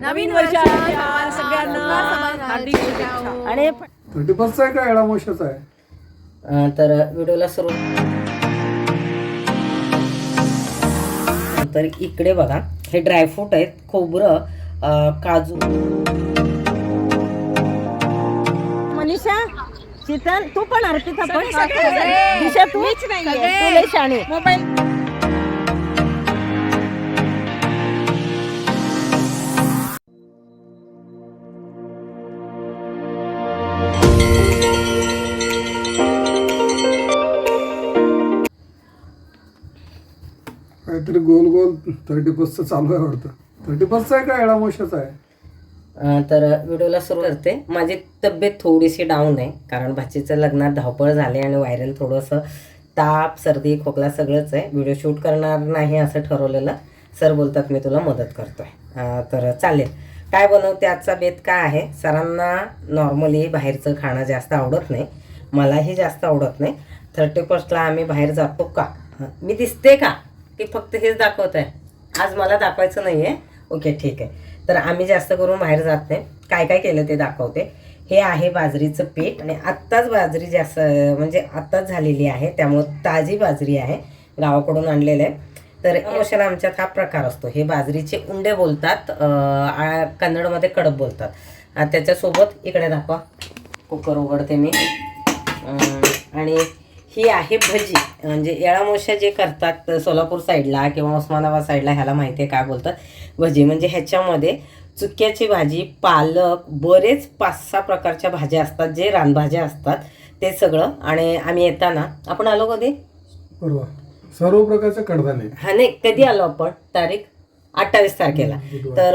नवीन वर्षाच्या सगळ्यांना हार्दिक शुभेच्छा. आणि आहे का एळामोशाचा आहे? अं, तर व्हिडिओला सुरू तर इकडे बघा हे ड्रायफ्रूट आहेत खोबरं अं, काजू. मनीषा शीतल तू पण अर्पिता पण. दिशा तू? तू लय शाणी मोबाईल काहीतरी गोल गोल थर्टी फर्स्टचं चालू आहे वाटतं. थर्टी फर्स्टचा आहे का एडामोशाचा आहे? अं, तर व्हिडिओला सुरू करते. माझी तब्येत थोडीशी डाऊन आहे कारण भाचीचं लग्नात धावपळ झाली आणि व्हायरल थोडंसं ताप सर्दी खोकला सगळंच आहे. व्हिडिओ शूट करणार नाही असं ठरवलेलं. सर बोलतात मी तुला मदत करतोय. अं, तर चालेल. काय बनवते आजचा बेत? काय आहे? सरांना नॉर्मली बाहेरचं खाणं जास्त आवडत नाही. मलाही जास्त आवडत नाही. थर्टी फर्स्टला आम्ही बाहेर जातो का? हं, मी दिसते का? की फक्त हेच दाखवत आहे. आज मला दाखवायचं नाही आहे ओके ठीक आहे. तर आम्ही जास्त करून बाहेर जात नाही. काय काय केलं ते दाखवते. हे आहे बाजरीचं पीठ आणि आत्ताच बाजरी जास्त म्हणजे आत्ताच झालेली आहे. त्यामुळं ताजी बाजरी आहे. गावाकडून आणलेलं आहे. तर इमोशन आमच्यात हा प्रकार असतो. हे बाजरीचे उंडे बोलतात आ- कन्नडमध्ये कडप बोलतात. त्याच्यासोबत इकडे दाखवा. कुकर उघडते मी. आणि ही आहे भजी. म्हणजे येळामोशा जे करतात सोलापूर साईडला किंवा उस्मानाबाद साईडला ह्याला माहिती आहे काय बोलतात? भजी. म्हणजे ह्याच्यामध्ये चुक्याची भाजी पालक बरेच पाच सहा प्रकारच्या भाज्या असतात जे रानभाज्या असतात ते सगळं. आणि आम्ही येताना आपण आलो कधी? सर्व प्रकारचे कडधान्य. हा नाही कधी आलो आपण? तारीख? अठ्ठावीस तारखेला. तर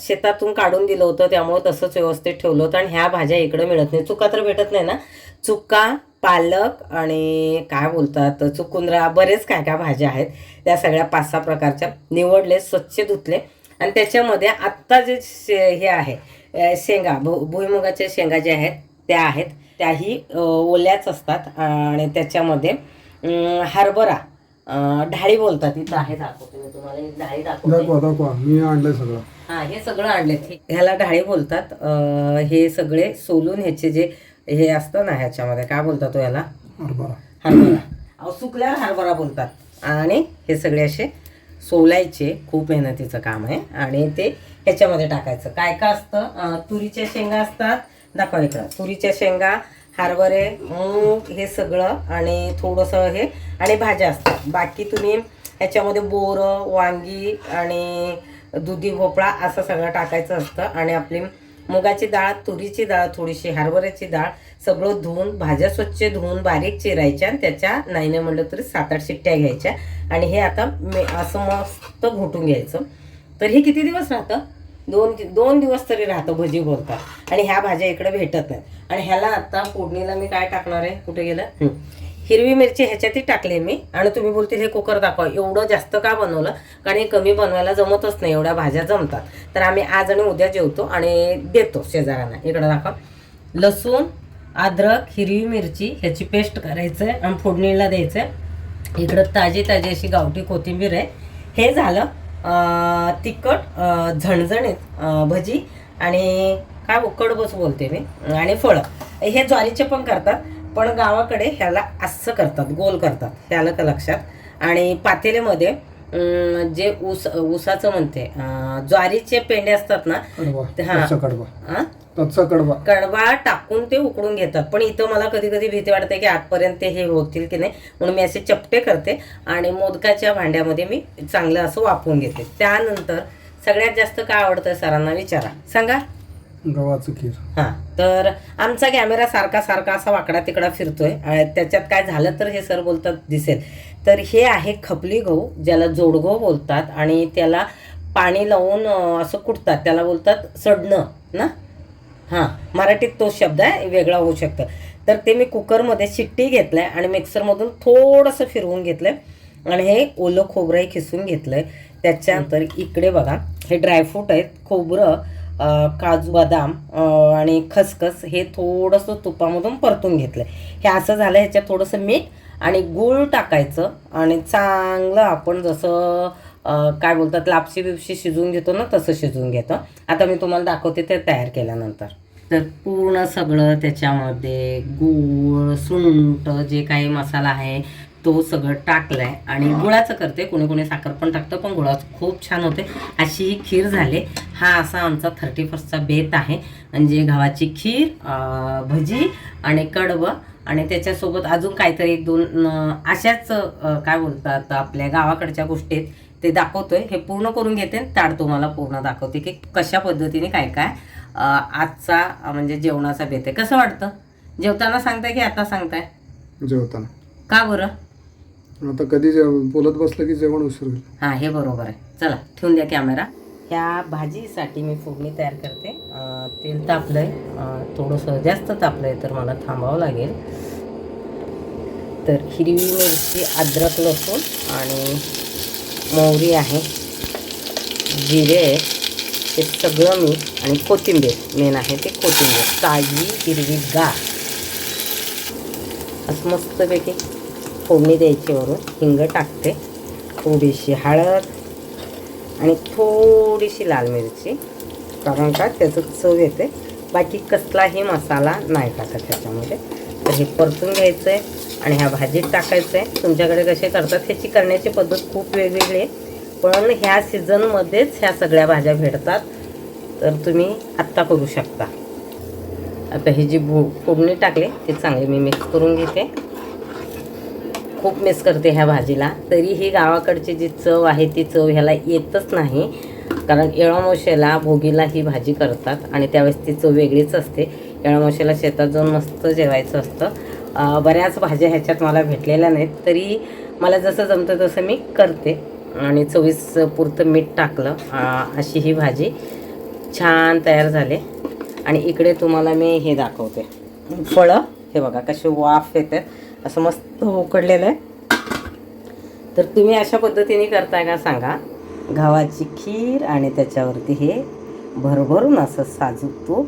शेतातून काढून दिलं होतं त्यामुळे तसंच व्यवस्थित ठेवलं होतं आणि ह्या भाज्या इकडे मिळत नाही चुका तर भेटत नाही ना? चुका पालक आणि काय बोलतात चुकुंद्रा बरेच काय काय भाज्या आहेत. त्या सगळ्या पाच सहा प्रकारच्या निवडले स्वच्छ धुतले. आणि त्याच्यामध्ये आत्ता जे शे हे आहे शेंगा भु भुईमुगाच्या शेंगा ज्या आहेत त्या आहेत. त्याही ओल्याच असतात. आणि त्याच्यामध्ये हरभरा. ढाळी बोलतात इथं आहे दाखवते मी तुम्हाला एक ढाळी दाखवते. दाखवा दाखवा मी आणलंय सगळं. हा हे सगळं आणले ह्याला ढाळी बोलतात. अं, हे सगळे सोलून ह्याचे जे हे असतं ना ह्याच्यामध्ये काय बोलतात तो याला? हरभरा. हरभरा. अहो सुकल्यावर हरभरा बोलतात. आणि हे सगळे असे सोलायचे खूप मेहनतीचं काम आहे. आणि ते ह्याच्यामध्ये टाकायचं. काय काय असतं? अं, तुरीच्या शेंगा असतात. दाखवा इकडं. तुरीच्या शेंगा हरभरे मूग हे सगळं आणि थोडंसं हे आणि भाज्या असतात. बाकी तुम्ही ह्याच्यामध्ये बोरं वांगी आणि दुधी भोपळा असं सगळं टाकायचं असतं. आणि आपली मुगाची डाळ तुरीची डाळ थोडीशी हरभऱ्याची डाळ सगळं धुवून भाज्या स्वच्छ धुवून बारीक चिरायच्या आणि त्याच्या नाही नाही म्हणलं तरी सात आठ शिट्ट्या घ्यायच्या. आणि हे आता मे असं मस्त घोटून घ्यायचं. तर हे किती दिवस राहतं? दोन दोन दिवस तरी राहतं भजी बोलतात आणि ह्या भाज्या इकडे भेटत नाहीत. आणि ह्याला आता फोडणीला मी काय टाकणार आहे? कुठे गेलं. हिरवी मिरची ह्याच्यातही टाकली मी. आणि तुम्ही बोलतील हे कुकर दाखवा. एवढं जास्त का बनवलं? कारण हे कमी बनवायला जमतच नाही. एवढ्या भाज्या जमतात. तर आम्ही आज आणि उद्या जेवतो आणि देतो शेजाऱ्यांना. इकडं दाखवा. लसूण अद्रक हिरवी मिरची ह्याची पेस्ट करायचं आहे आणि फोडणीला द्यायचं आहे इकडं ताजी ताजी अशी गावठी कोथिंबीर आहे. हे झालं. तिखट झणझणीत भजी आणि काय कडबस बोलते मी आणि फळं. हे ज्वारीचे पण करतात पण गावाकडे ह्याला असं करतात गोल करतात हे आलं का लक्षात? आणि पातेल्यामध्ये अं, जे ऊस ऊसाचं म्हणते ज्वारीचे पेंडे असतात ना हा. कच्चा कडबा कडबा टाकून ते उकडून घेतात. पण इथं मला कधी कधी भीती वाटते की आजपर्यंत हे होतील की नाही म्हणून मी असे चपटे करते आणि मोदकाच्या भांड्यामध्ये मी चांगलं असं वापरून घेते. त्यानंतर सगळ्यात जास्त काय आवडतं सरांना विचारा. सांगा. गव्हाचं खीर हां. तर आमचा कॅमेरा सारखा सारखा असा वाकडा तिकडा फिरतोय. त्याच्यात काय झालं तर हे सर बोलतात दिसेल. तर हे आहे खपली गहू ज्याला जोडगहू बोलतात आणि त्याला पाणी लावून असं कुटतात. त्याला बोलतात सडणं ना? हां मराठीत तो शब्द आहे वेगळा होऊ शकतं. तर ते मी कुकरमध्ये शिट्टी घेतलं आहे आणि मिक्सरमधून थोडंसं फिरवून घेतलं आहे आणि हे ओलं खोबरंही खिसून घेतलं आहे त्याच्यानंतर इकडे बघा हे ड्रायफ्रूट आहेत खोबरं काजू बदाम आणि खसखस हे थोडंसं तुपामधून परतून घेतलं हे असं झालं ह्याच्यात थोडंसं मीठ आणि गूळ टाकायचं आणि चांगलं आपण जसं काय बोलतात लापशी बिपशी शिजवून घेतो ना तसं शिजवून घेतो. आता मी तुम्हाला दाखवते ते तयार केल्यानंतर. तर पूर्ण सगळं त्याच्यामध्ये गूळ सुंट जे काही मसाला आहे तो सगळं टाकलाय आणि गुळाचं करते. कोणी कोणी साखर पण टाकतं पण गुळाचं खूप छान होते. अशी ही खीर झाली. हा असा आमचा थर्टी फर्स्टचा बेत आहे. म्हणजे गव्हाची खीर भजी आणि कडवं. आणि त्याच्यासोबत अजून काहीतरी एक दोन अशाच काय बोलतात आपल्या गावाकडच्या गोष्टीत ते दाखवतोय. हे पूर्ण करून घेते ताड तुम्हाला पूर्ण दाखवते की कशा पद्धतीने काय काय आजचा म्हणजे जेवणाचा बेत आहे. कसं वाटतं? जेवताना सांगताय की आता सांगताय? जेवताना. का बरं? आता कधी बोलत बसलं की जेवण उशीर होईल. हां हे बरोबर आहे. चला ठेवून द्या कॅमेरा. ह्या भाजीसाठी मी फोडणी तयार करते. तेल तापलं आहे थोडंसं जास्त तापलं आहे तर मला थांबावं लागेल. तर हिरवी मिरची अद्रक लसूण आणि मोहरी आहे जिरे आहे ते सगळं मी आणि कोथिंबीर मेन आहे ते कोथिंबीर. ताजी हिरवी गार. असं मस्तपैकी फोडणी द्यायची वरून हिंग टाकते. थोडीशी हळद आणि थोडीशी लाल मिरची कारण का त्याचं चव येते. बाकी कसलाही मसाला नाही टाकत त्याच्यामध्ये. तर हे परतून घ्यायचं आहे आणि ह्या भाजीत टाकायचं आहे तुमच्याकडे कसे करतात ह्याची करण्याची पद्धत खूप वेगवेगळी आहे. पण ह्या सीझनमध्येच ह्या सगळ्या भाज्या भेटतात. तर तुम्ही आत्ता करू शकता. आता ही जी भो फोडणी टाकली ती चांगली मी मिक्स करून घेते. खूप मिस करते ह्या भाजीला. तरी ही गावाकडची जी चव आहे ती चव ह्याला येतच नाही. कारण येळामोशेला भोगीला ही भाजी करतात आणि त्यावेळेस ती चव वेगळीच असते. येळामोशेला शेतात जाऊन मस्त जेवायचं असतं. बऱ्याच भाज्या ह्याच्यात मला भेटलेल्या नाहीत. तरी मला जसं जमतं तसं मी करते. आणि चवीस पुरतं मीठ टाकलं अशी ही भाजी छान तयार झाली. आणि इकडे तुम्हाला मी हे दाखवते. फळं हे बघा कसे वाफ येतात असं मस्त उकडलेलं आहे. तर तुम्ही अशा पद्धतीने करताय का सांगा. गव्हाची खीर आणि त्याच्यावरती हे भरभरून असं साजूक तूप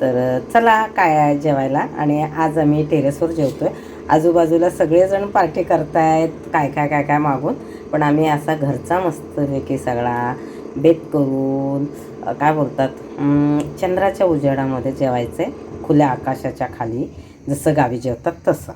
तर चला काय आहे जेवायला? आणि आज आम्ही टेरेसवर जेवतो आहे आजूबाजूला सगळेजण पार्टी करतायत काय काय काय काय मागून. पण आम्ही असा घरचा मस्तपैकी सगळा बेत करून काय बोलतात चंद्राच्या उजेडामध्ये जेवायचं आहे खुल्या आकाशाच्या खाली. जसं गावी जेवतात तसं.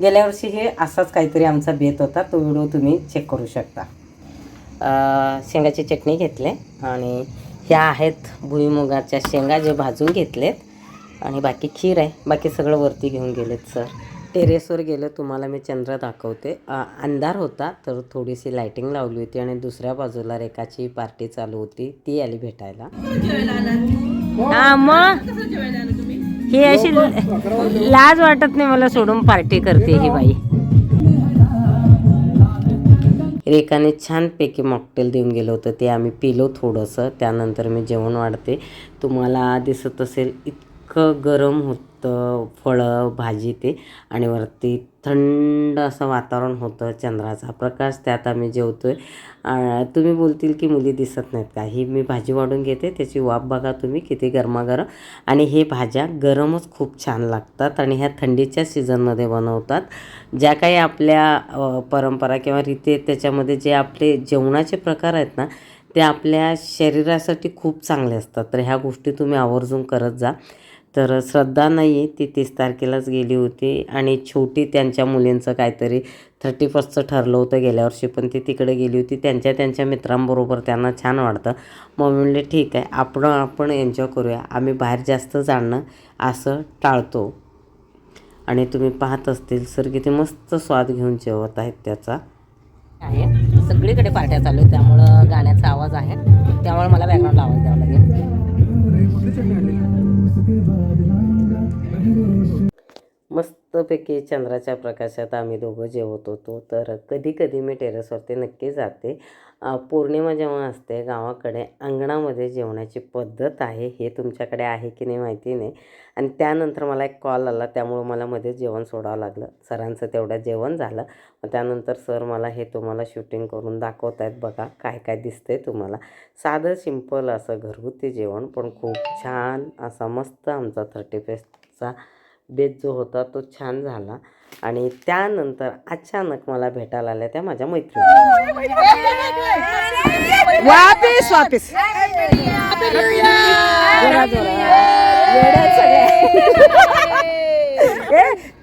गेल्या वर्षी हे असाच काहीतरी आमचा बेत होता तो व्हिडिओ तुम्ही चेक करू शकता. शेंगाची चटणी घेतले आणि ह्या आहेत भुईमुगाच्या शेंगा जे भाजून घेतलेत. आणि बाकी खीर आहे. बाकी सगळं वरती घेऊन गेलेत सर. टेरेसवर गेलं तुम्हाला मी चंद्र दाखवते. अंधार होता तर थोडीशी लायटिंग लावली होती आणि दुसऱ्या बाजूला रेखाची पार्टी चालू होती. ती आली भेटायला. हा मग? ही अशी लाज वाटत नाही मला सोडून पार्टी करते ही बाई. रेखाने छानपैकी मॉकटेल देऊन गेलं होतं. ते आम्ही पिलो थोडंसं. त्यानंतर मी जेवण वाढते. तुम्हाला दिसत असेल इतकं गरम होतं फळं भाजी ते. आणि वरती थंड असं वातावरण होतं चंद्राचा. प्रकाश त्यात आम्ही जेवतो आहे तुम्ही बोलतील की मुली दिसत नाहीत का? ही मी भाजी वाढून घेते. त्याची वाफ बघा तुम्ही किती गरमागरम. आणि हे भाज्या गरमच खूप छान लागतात आणि ह्या थंडीच्या सीझनमध्ये बनवतात. ज्या काही आपल्या परंपरा किंवा रीती आहेत त्याच्यामध्ये जे आपले जेवणाचे प्रकार आहेत ना ते आपल्या शरीरासाठी खूप चांगले असतात. तर ह्या गोष्टी तुम्ही आवर्जून करत जा. तर श्रद्धा नाही ती तीस तारखेलाच गेली होती आणि छोटी त्यांच्या मुलींचं काहीतरी थर्टी फर्स्टचं ठरलं होतं गेल्या वर्षी पण ती तिकडे गेली होती. त्यांच्या त्यांच्या मित्रांबरोबर त्यांना छान वाटतं. मग म्हणले ठीक आहे आपण आपण एन्जॉय करूया. आम्ही बाहेर जास्त जाणं असं टाळतो. आणि तुम्ही पाहत असतील सर किती मस्त स्वाद घेऊन जेवत आहेत त्याचा. आहे. सगळीकडे पार्ट्या चालू आहेत त्यामुळं गाण्याचा आवाज आहे. त्यामुळे मला बॅकग्राऊंड आवाज द्यावा लागेल. मस्तपैकी चंद्राच्या प्रकाशात आम्ही दोघं जेवत होतो. तर कधी कधी मी टेरेसवरती नक्की जाते. पौर्णिमा जेव्हा असते गावाकडे अंगणामध्ये जेवणाची पद्धत आहे हे तुमच्याकडे आहे की नाही माहिती नाही. आणि त्यानंतर मला एक कॉल आला त्यामुळं मला मध्येच जेवण सोडावं लागलं. सरांचं तेवढं जेवण झालं. मग त्यानंतर सर मला हे तुम्हाला शूटिंग करून दाखवत आहेत बघा काय काय दिसतंय तुम्हाला. साधं सिंपल असं घरगुती जेवण पण खूप छान असा मस्त आमचा थर्टी फेस्टचा बेत जो होता तो छान झाला. आणि त्यानंतर अचानक मला भेटायला आल्या त्या माझ्या मैत्रिणी वापिस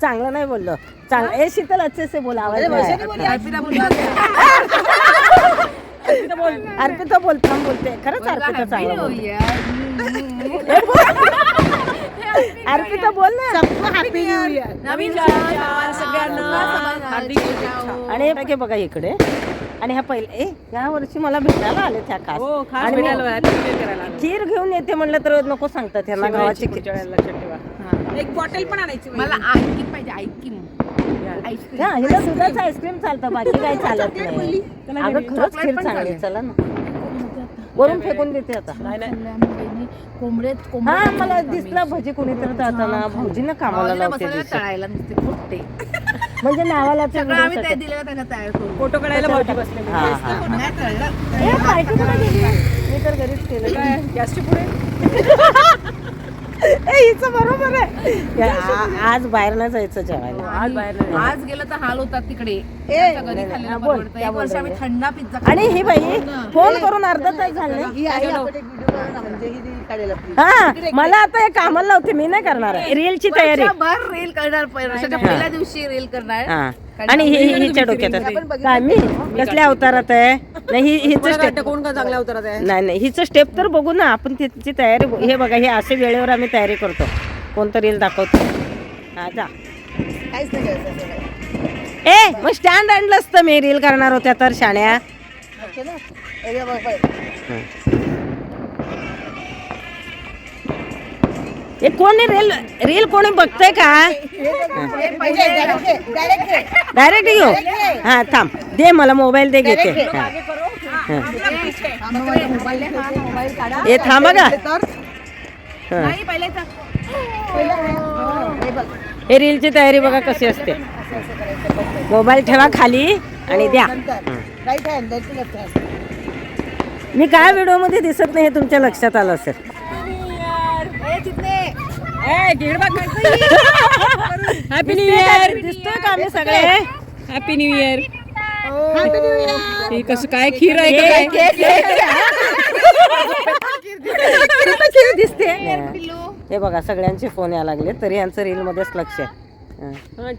चांगलं नाही बोललो. चांगलं ए शीतल अच्छे से बोला आवाज. अर्पिता बोल थांब बोलते. खरंच अर्पिता चांगलं बोलते. अर्पिता बोल ना. हॅपी न्यू इयर नवीन सगळ्यांना हार्दिक शुभेच्छा आणि हे बघा इकडे. आणि ह्या पहिले ए या वर्षी मला भेटायला आले त्या खास. हो खास आणि मी भेटायला आला, happy करायला आला. खीर घेऊन येते म्हणलं तर नको सांगतात त्यांना गावाची खीर. पुढच्या वेळेला लक्षात ठेवा. एक बॉटल पण आणायची मला आईस्क्रीम पाहिजे आईस्क्रीम हा हिला दुधाचं आईस्क्रीम चालतं बाकी काही चालत नाही. अगं खरंच खीर चांगली चला ना. वरून फेकून देते आता. नाही नाही. कोंबडे हा मला दिसलं भजी कोणीतरी जाताना भाऊजीनं कामाला लावते. तळायला नुसते फुटते म्हणजे नावाला ते सगळं आम्ही दिलेलं त्यांना तयार फोटो काढायला भाऊजी बसले. हा, हा, हा. नाही तळलं ए, पार्टी कुठे गेली? मी तर घरीच केलं. काय? गॅसची पुढे? ए, हिचं बरोबर आहे. या, आ- आज बाहेर नाही जायचं जेवायला. आज बाहेर नाही. आज गेलं तर हाल होतात तिकडे. आता घरी नाही, खाल्लेलं हा, बोल, परवडतं. त्या एक वर्ष आम्ही थंडा पिझ्झा आणि ही बाई फोन करून अर्धा तास झाले. हा मला आता हे कामाला लावते मी नाही करणार. आहे रीलची तयारी. भर रील करणार वर्षाच्या पहिल्या दिवशी रील करणार. हा. आणि ही ही- हिच्या डोक्यात आहे. काय मी? कसल्या अवतारात आहे? नाही ही हिचं स्टेप कोण का चांगल्या उतरत आहे? नाही नाही हिचं स्टेप तर बघू ना. आपण तिची तयारी बघू. हे बघा हे असे वेळेवर आम्ही तयारी करतो. कोणतं रील दाखवतो. हा जा. ए मग स्टँड आणलं असतं मी रील करणार होत्या तर शाण्या. हे कोणी रील रील कोणी बघतंय का? डायरेक्ट घेऊ? हा थांब. दे मला मोबाईल दे घेते. हा. हा. हे थांबा का हा. हे रीलची तयारी बघा कशी असते. मोबाईल ठेवा खाली आणि द्या. मी काय व्हिडिओमध्ये दिसत नाही हे तुमच्या लक्षात आलं असेल. हॅपी न्यू इयर दिसतोय का? आम्ही सगळे? हॅपी न्यू इयर कसं काय खीर आहे काय? दिसते. हे बघा सगळ्यांचे फोन यायला लागले तरी यांचं रील मध्येच लक्ष आहे.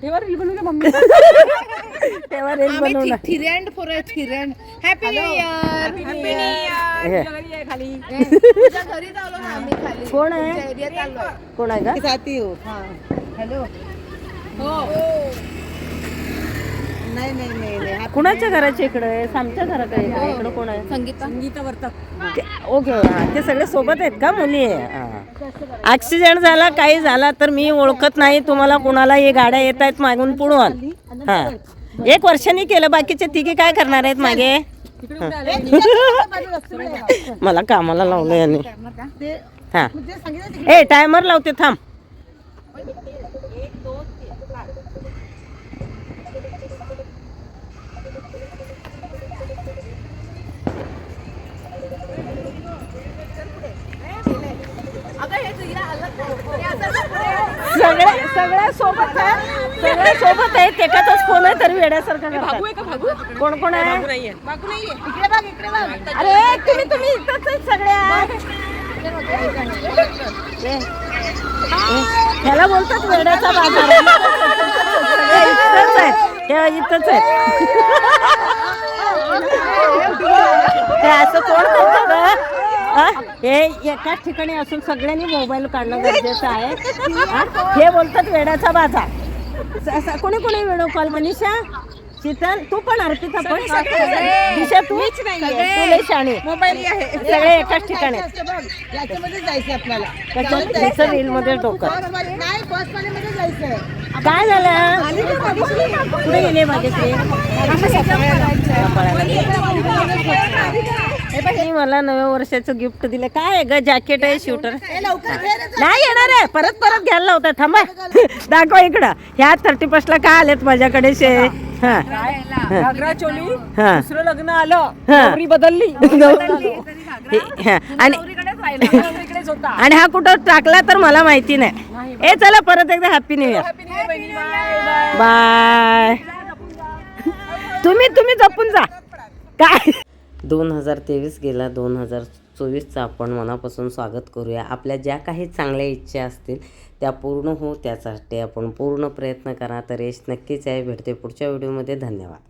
ठेवा रील मम्मी. तेव्हा रील आम्ही बनवू ना trend for trend happy new year हे. खाली. तुझ्या घरी चाललो ना आम्ही खाली. कोण आहे? एरियात चाललो कोण आहे का? कुणाच्या घराच्या इकडे? आहे आमच्या घराकडे इकडे. इकडे कोण आहे? संगीता. संगीता वर्तात ते- ओके हा ते सगळे सोबत आहेत का मुली? ऍक्सिडेंट झाला काही झाला तर मी ओळखत नाही. तुम्हाला कुणाला हे गाड्या येत आहेत मागून पुढून? हा. एक वर्षांनी केलं बाकीचे तिघे काय करणार आहेत मागे? मला कामाला लावलं यांनी. हा. ए टायमर लावते थांब. सगळे सगळे सोबत आहे. सगळे सोबत आहेत एकाचाच फोन आहे तरी वेड्यासारखं भागू करतात. आहे का? भागू? कोण कोण आहे? भागू नाहीये. अरे तुम्ही तुम्ही इथंच आहेत सगळ्या ए, ए, ह्याला बोलतात वेड्याचा बाजार सगळे इथंच आहेत. हे इथंच आहेत. असं कोण करतं गं? हा? हे एकाच ठिकाणी असून सगळ्यांनी मोबाईल काढणं गरजेचं आहे हा? हे बोलतात वेड्याचा स- कोणी कोणी व्हिडिओ कॉल मनीषा शीतल तू पण अर्पिता पण दिशा तू तू शाणी मोबाईल आहे सगळे एकाच ठिकाणी तिचं रील मध्ये डोकं काय झालं कुठे गेले हे बघ, हे मला नव्या वर्षाचं गिफ्ट दिलं. काय ग जॅकेट आहे शूटर नाही येणार आहे. परत परत घ्यायला लावता थांबा. दाखवा इकडं. ह्या थर्टी ला काय आलेत माझ्याकडे शे? हा. घागरा चोली. हा. दुसरं लग्न आलं. हा. नवरी बदलली. हे-. आणि होता. आणि हा कुठं टाकला तर मला माहिती नाही. ए चला परत एकदा happy new year happy new year बहिणी. बाय बाय बाय तुम्ही तुम्ही जपून जा. काय? दोन हजार तेवीस गेला दोन हजार चोवीसचं आपण मनापासून स्वागत करूया. आपल्या ज्या काही चांगल्या इच्छा असतील त्या पूर्ण हो त्यासाठी आपण पूर्ण प्रयत्न करा. तर यश नक्कीच आहे. भेटते पुढच्या व्हिडिओमध्ये. धन्यवाद.